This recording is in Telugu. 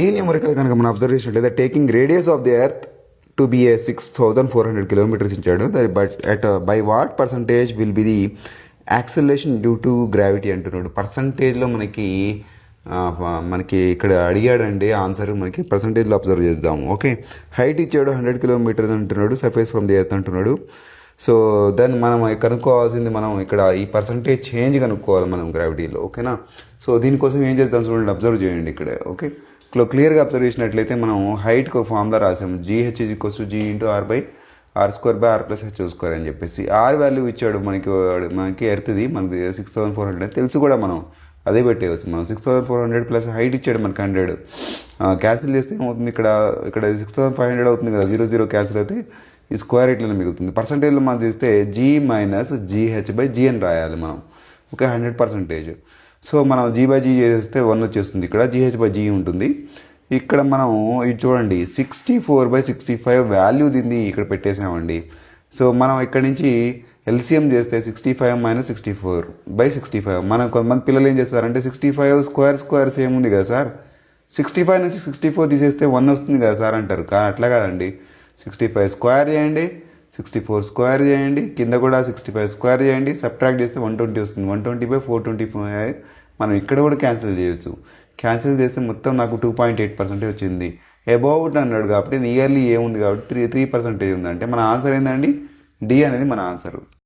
ఏలియం న్యూమరికల్ కనుక మనం అబ్జర్వ్ చేసినట్లయితే taking radius of the earth to be a six thousand four hundred kilometres ఇచ్చాడు but at by what percentage will be the acceleration due to gravity అంటున్నాడు. పర్సంటేజ్లో మనకి మనకి ఇక్కడ అడిగాడండి ఆన్సర్ మనకి పర్సంటేజ్లో అబ్జర్వ్ చేద్దాం ఓకే హైట్ ఇచ్చాడు హండ్రెడ్ కిలోమీటర్స్ అంటున్నాడు సర్ఫేస్ ఫ్రమ్ ది ఎర్త్ అంటున్నాడు. సో దెన్ మనం కనుక్కోవాల్సింది మనం ఇక్కడ ఈ పర్సంటేజ్ చేంజ్ కనుక్కోవాలి మనం గ్రావిటీలో ఓకేనా సో దీనికోసం ఏం చేద్దాం చూడండి అబ్జర్వ్ చేయండి ఇక్కడ. ఓకే క్లియర్గా అబ్జర్వ్ చేసినట్లయితే మనం హైట్కి ఒక formula రాసాము. G H is equals G into R by R square by R plus H square అని చెప్పేసి. ఆర్ వాల్యూ ఇచ్చాడు మనకి వాడు- మనకి ఎర్త్ది మనకి సిక్స్ థౌసండ్ ఫోర్ హండ్రెడ్ తెలుసు కూడా మనం. అదే పెట్టేయచ్చు మనం. Six thousand four hundred plus height ఇచ్చాడు మనకి హండ్రెడ్ క్యాన్సిల్ చేస్తే ఏమవుతుంది ఇక్కడ ఇక్కడ సిక్స్ థౌసండ్ ఫైవ్ హండ్రెడ్ అవుతుంది కదా. జీరో జీరో క్యాన్సిల్ అయితే ఈ స్క్వేర్ ఇట్లనే మిగులుతుంది. పర్సంటేజ్లో మనం చూస్తే G minus G H by G అని రాయాలి మనం. ఓకే హండ్రెడ్ పర్సంటేజ్ సో మనం జీ బై జీ చేస్తే వన్ వచ్చేస్తుంది. ఇక్కడ జీహెచ్ బై జీ ఉంటుంది. ఇక్కడ మనం ఇది చూడండి sixty four by sixty five value దింది ఇక్కడ పెట్టేసామండి. సో మనం ఇక్కడ నుంచి ఎల్సిఎం చేస్తే sixty five minus sixty four by sixty five మనం కొంతమంది పిల్లలు ఏం చేస్తారంటే sixty five square square same ఉంది కదా సార్? సిక్స్టీ ఫైవ్ నుంచి సిక్స్టీ ఫోర్ తీసేస్తే వన్ వస్తుంది కదా సార్ అంటారు. కానీ అట్లా కాదండి. సిక్స్టీ ఫైవ్ స్క్వేర్ చేయండి. సిక్స్టీ ఫోర్ స్క్వేర్ చేయండి. కింద కూడా సిక్స్టీ ఫైవ్ స్క్వేర్ చేయండి. సబ్ట్రాక్ట్ చేస్తే వన్ ట్వంటీ వస్తుంది. One twenty by four twenty five మనం ఇక్కడ కూడా క్యాన్సిల్ చేయొచ్చు. క్యాన్సిల్ చేస్తే మొత్తం నాకు టూ పాయింట్ ఎయిట్ పర్సెంటేజ్ వచ్చింది. అబౌట్ అన్నాడు కాబట్టి నియర్లీ ఏముంది కాబట్టి త్రీ త్రీ పర్సెంటేజ్ ఉంది. అంటే మన ఆన్సర్ ఏంటండి డి అనేది మన ఆన్సర్